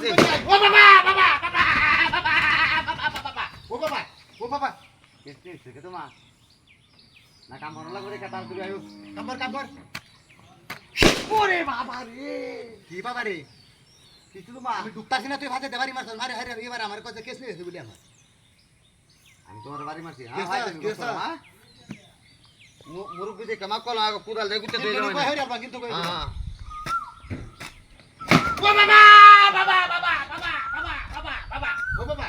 করতেছি ও বাবা বাবা বাবা বাবা বাবা ও বাবা ও বাবা কিস্তি শিখে তোমা না কাম ভালো লাগবে রে কাতার তুলে আয়ু কাম্বর কাম্বর ওরে বাবা রে কি বাবা রে কিস্তি তোমা আমি ডুবতাছি না তুই ভাতে দেবারি মারছ মারে হারে এবার আমার কাছে কেস নিয়ে বলি আমার আমি তোমার বাড়ি মারছি হ্যাঁ ভাই কেসা। হ্যাঁ মুরব্বি দিয়ে কামা কল আগে কুদাল দিয়ে হ্যাঁ ও বাবা বাবা বাবা বাবা বাবা বাবা বাবা ও বাবা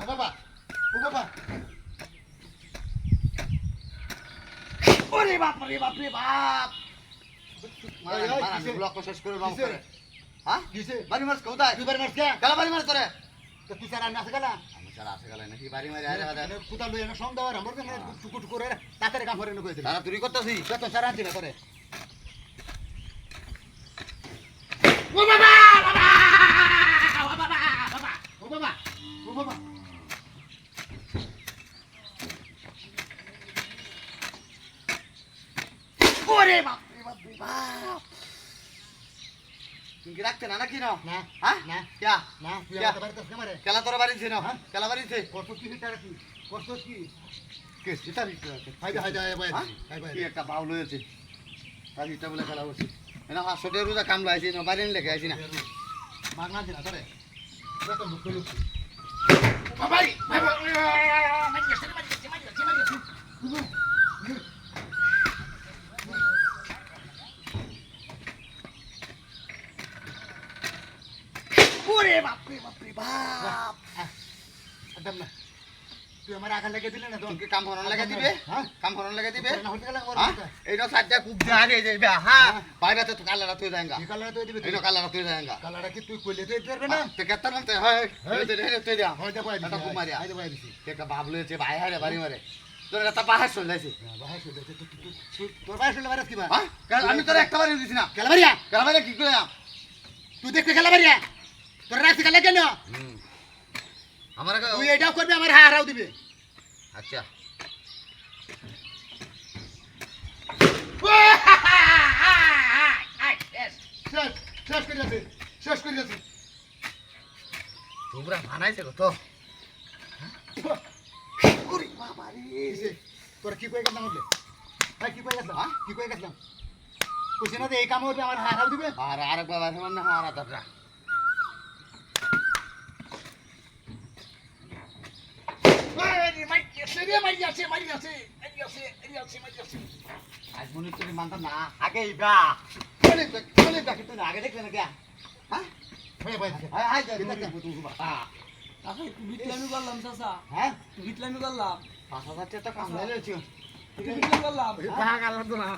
ও বাবা ও বাবা ওরে বাপ। রে বাপ রে বাপ? ব্লক শেষ করে কিসে? করে। হ্যাঁ? কিসে? বাড়ি মারছ কোথায়? তুই বাড়ি মারছ কে? গেলা বাড়ি মারছ তোরে তো তুই স্যার না গেলা? আমি সারা আছে গেলা নাকি বাড়ি মারি আরে আরে কুতা লই না সং দাও আমার কেন টুকু টুকু করে তাড়াতাড়ি কাম করে নকই দিলা। তারা তুই করতেছি। তো স্যার আনছি না করে ও বাবা বাবা ও বাবা বাবা ও বাবা ও বাবা। ওরে বাপ রে বাপ রে বাপ। তুমি রাখতে না নাকি না না হ্যাঁ? না। ক্যা না ক্যা? আমার বাড়িতে কামারে কেলা তোর বাড়ি ছিল হ্যাঁ? কেলা বাড়ি ছে কত কি টাকা কি? কত কি? কে সিতারি হাই হাই হাই হাই? হাই হাই কি একটা বাউল হয়েছে। তার ইটা বলে খেলা হচ্ছে। এনা পাঁচশো টাকা রোজা কামলা আইছি। না বাড়ি লেখে আইছি না। মাগনা দিনা তোরে? কত মুখ লুক বাবাই বাবা মারি গেছে মারি গেছে মারি গেছে মারি গেছে ওরে বাপ রে বাপ। রে বাপ একদম না তুই আমার আঘাত লাগিয়ে দিলে না? তো কি কাম হরণ লাগা দিবে? হ্যাঁ কাম হরণ লাগা দিবে? না হতে গেলে হ্যাঁ? এই না কুক দিয়ে হারিয়ে যাবে হ্যাঁ? বাইরে তো কালারা তুই যায়গা কি কালার তুই দিবি এই না কালারা তুই কালারটা কি তুই কইলে তুই পারবে না? তো কেতা নামতে হয় হ্যাঁ। তুই দে তুই হয় দে পাই এটা খুব মারিয়া। আই দে পাই দিছি। একটা বাবলু হয়েছে ভাই হারে বাড়ি মারে। তোর একটা পাহাড় চলে যাইছে। বাহাই শুলে তোর বাহাই শুলে বারাস কি বা হ্যাঁ? আমি তোর একটা বাড়ি দিছি না। কেন মানে কি করে তুই দেখতে খেলাবাড়িয়া তোর রাখছি খেলা কেন? আমার তুই এটাও করবি আমার হা হারাও দিবে। আচ্ছা। শেষ করে যাচ্ছে শেষ করে যাচ্ছে তোমরা বানাইছে কত? তোরা কি কয়ে গেছিলাম বললে হ্যাঁ কি কয়ে গেছিলাম হ্যাঁ? কি কয়ে গেছিলাম? কইছে না এই কাম করবে আমার হা হারাও দিবে? আর আরেকবার আছে মানে হারা তাটা আজ মনে হচ্ছে মানতা না আগে ইবা চলে চলে দেখি তুই আগে দেখলে না কে হ্যাঁ ভাই ভাই যাই দেখতে তুই সুবা হ্যাঁ কাকা একটু বিটলামি করলাম চাচা। হ্যাঁ? বিটলামি করলাম। পাঁচ হাজার টাকা কাম যাচ্ছে একটু বিটলামি করলাম। ভাগ আলাদা না।